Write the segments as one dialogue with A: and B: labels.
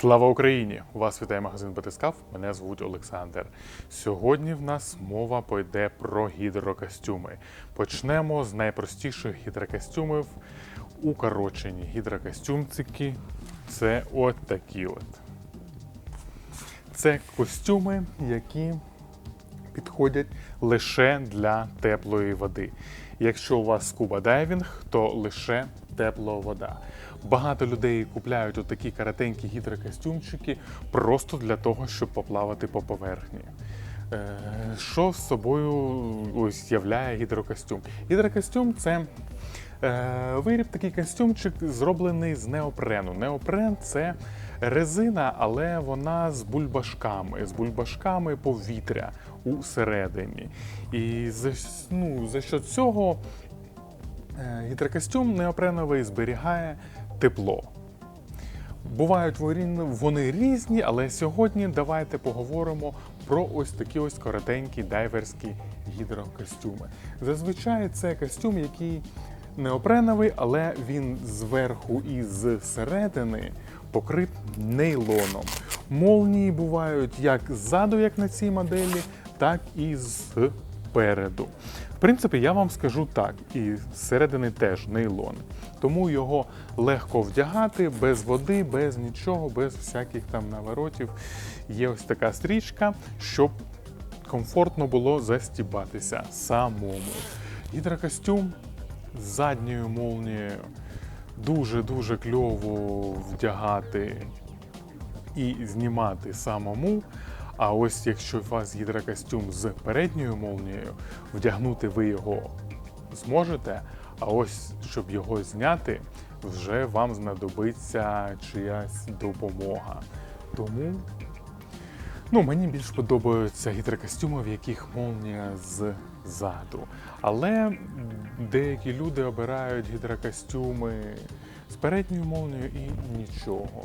A: Слава Україні! Вас вітає магазин Батискаф. Мене звуть Олександр. Сьогодні в нас мова пойде про гідрокостюми. Почнемо з найпростіших гідрокостюмів. Укорочені гідрокостюмчики. Це от такі от. Це костюми, які підходять лише для теплої води. Якщо у вас скуба дайвінг, то лише тепла вода. Багато людей купляють отакі коротенькі гідрокостюмчики просто для того, щоб поплавати по поверхні. Е, Що з собою ось являє гідрокостюм? Гідрокостюм це е, виріб, такий костюмчик, зроблений з неопрену. Неопрен це резина, але вона з бульбашками, з бульбашками повітря усередині. І за, ну, за що цього е, гідрокостюм неопреновий зберігає тепло. Бувають вони різні, але сьогодні давайте поговоримо про ось такі ось коротенькі дайверські гідрокостюми. Зазвичай це костюм, який неопреновий, але він зверху і зсередини покрит нейлоном. Молнії бувають як ззаду, як на цій моделі, так і зпереду. Принципі, я вам скажу так, і зсередини теж нейлон. Тому його легко вдягати без води, без нічого, без всяких там наворотів. Є ось така стрічка, щоб комфортно було застібатися самому. Гідрокостюм з задньою молнією дуже-дуже кльово вдягати і знімати самому. А ось якщо у вас гідрокостюм з передньою молнією, вдягнути ви його зможете. А ось щоб його зняти, вже вам знадобиться чиясь допомога. Тому ну, мені більш подобаються гідрокостюми, в яких молнія ззаду. Але деякі люди обирають гідрокостюми з передньою молнією і нічого.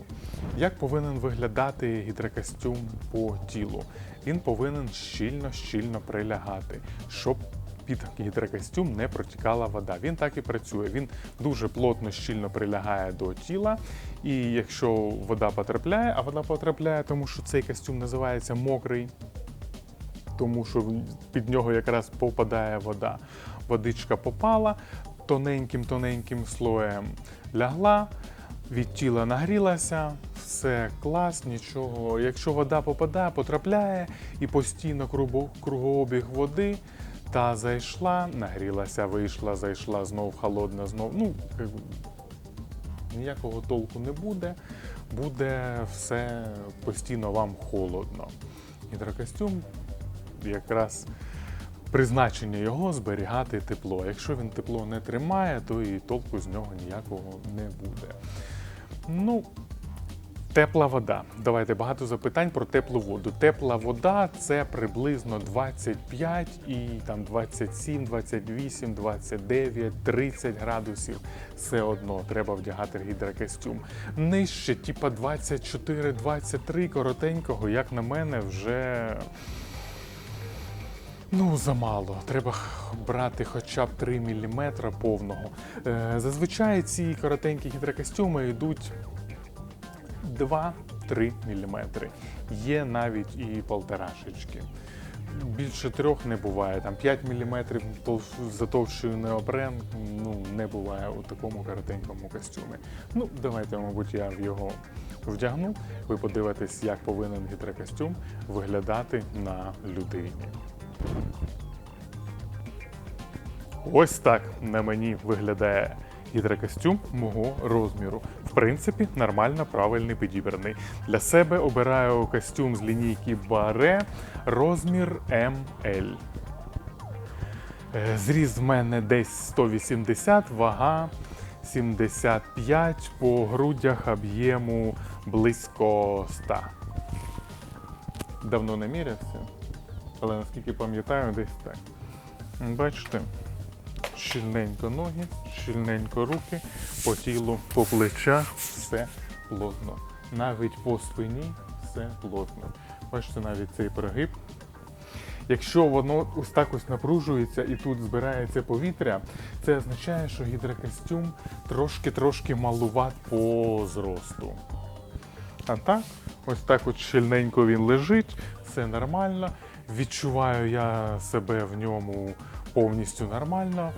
A: Як повинен виглядати гідрокостюм по тілу? Він повинен щільно-щільно прилягати, щоб під гідрокостюм не протікала вода. Він так і працює. Він дуже плотно щільно прилягає до тіла. І якщо вода потрапляє, а вода потрапляє, тому що цей костюм називається мокрий, тому що під нього якраз попадає вода. Водичка попала тоненьким-тоненьким слоєм лягла, від тіла нагрілася, все клас, нічого. Якщо вода попадає, потрапляє і постійно кругообіг води. Та зайшла, нагрілася, вийшла, зайшла, знов холодна, знов. Ну, ніякого толку не буде. Буде все постійно вам холодно. Гідрокостюм якраз призначення його зберігати тепло. Якщо він тепло не тримає, то і толку з нього ніякого не буде. Ну, Тепла вода. Давайте багато запитань про теплу воду. Тепла вода це приблизно 25 і там 27, 28, 29, 30 градусів. Все одно треба вдягати гідрокостюм. Нижче, типа 24, 23 коротенького, як на мене, вже. Ну, замало. Треба брати хоча б 3 мм повного. Е, Зазвичай ці коротенькі гідрокостюми йдуть 2-3 мм. Є навіть і полторашечки. Більше трьох не буває. Там 5 мм затовщую неопрен ну, не буває у такому коротенькому костюмі. Ну, давайте, мабуть, я в його вдягну. Ви подивитесь, як повинен гідрокостюм виглядати на людині. Ось так на мені виглядає гідрокостюм мого розміру. В принципі, нормально правильний підібраний. Для себе обираю костюм з лінійки Баре розмір ML. Е, Зріст в мене десь 180, вага 75, по грудях об'єму близько 100. Давно не мірявся, але наскільки пам'ятаю, десь так. Бачите, щільненько ноги, щільненько руки, по тілу, по плечах все плотно. Навіть по спині все плотно. Бачите, навіть цей прогиб. Якщо воно ось так ось напружується і тут збирається повітря, це означає, що гідрокостюм трошки-трошки малуват по зросту. А так, ось так от щільненько він лежить, все нормально. Відчуваю я себе в ньому повністю нормально.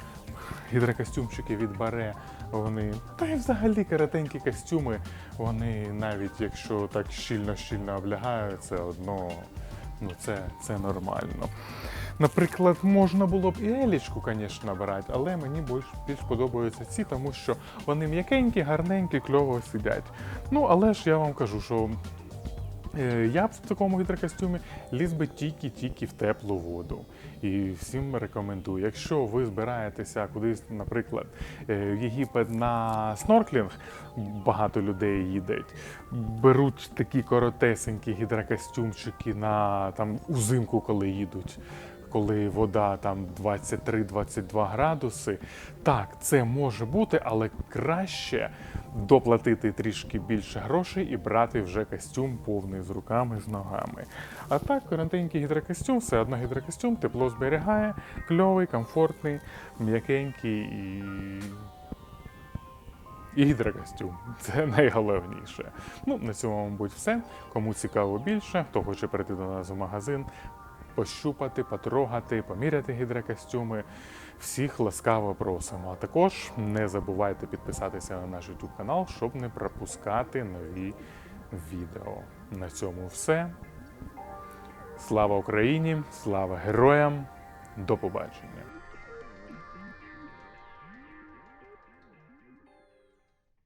A: Гідрокостюмчики від Баре, вони, та й взагалі коротенькі костюми, вони навіть якщо так щільно-щільно облягають, все одно ну, це, це нормально. Наприклад, можна було б і елічку, звісно, брати, але мені більш, більш подобаються ці, тому що вони м'якенькі, гарненькі, кльово сидять. Ну, але ж я вам кажу, що я б в такому гідрокостюмі ліз би тільки-тільки в теплу воду. І всім рекомендую. Якщо ви збираєтеся кудись, наприклад, е, в Єгипет на снорклінг, багато людей їдуть, беруть такі коротесенькі гідрокостюмчики на там узимку, коли їдуть. Коли вода там 23-22 градуси, так, це може бути, але краще доплатити трішки більше грошей і брати вже костюм повний з руками, з ногами. А так, коротенький гідрокостюм, все одно гідрокостюм, тепло зберігає, кльовий, комфортний, м'якенький і. І гідрокостюм. Це найголовніше. Ну, на цьому, мабуть, все. Кому цікаво більше, хто хоче прийти до нас в магазин, пощупати, потрогати, поміряти гідрокостюми. Всіх ласкаво просимо. А також не забувайте підписатися на наш YouTube канал, щоб не пропускати нові відео. На цьому все. Слава Україні! Слава героям! До побачення!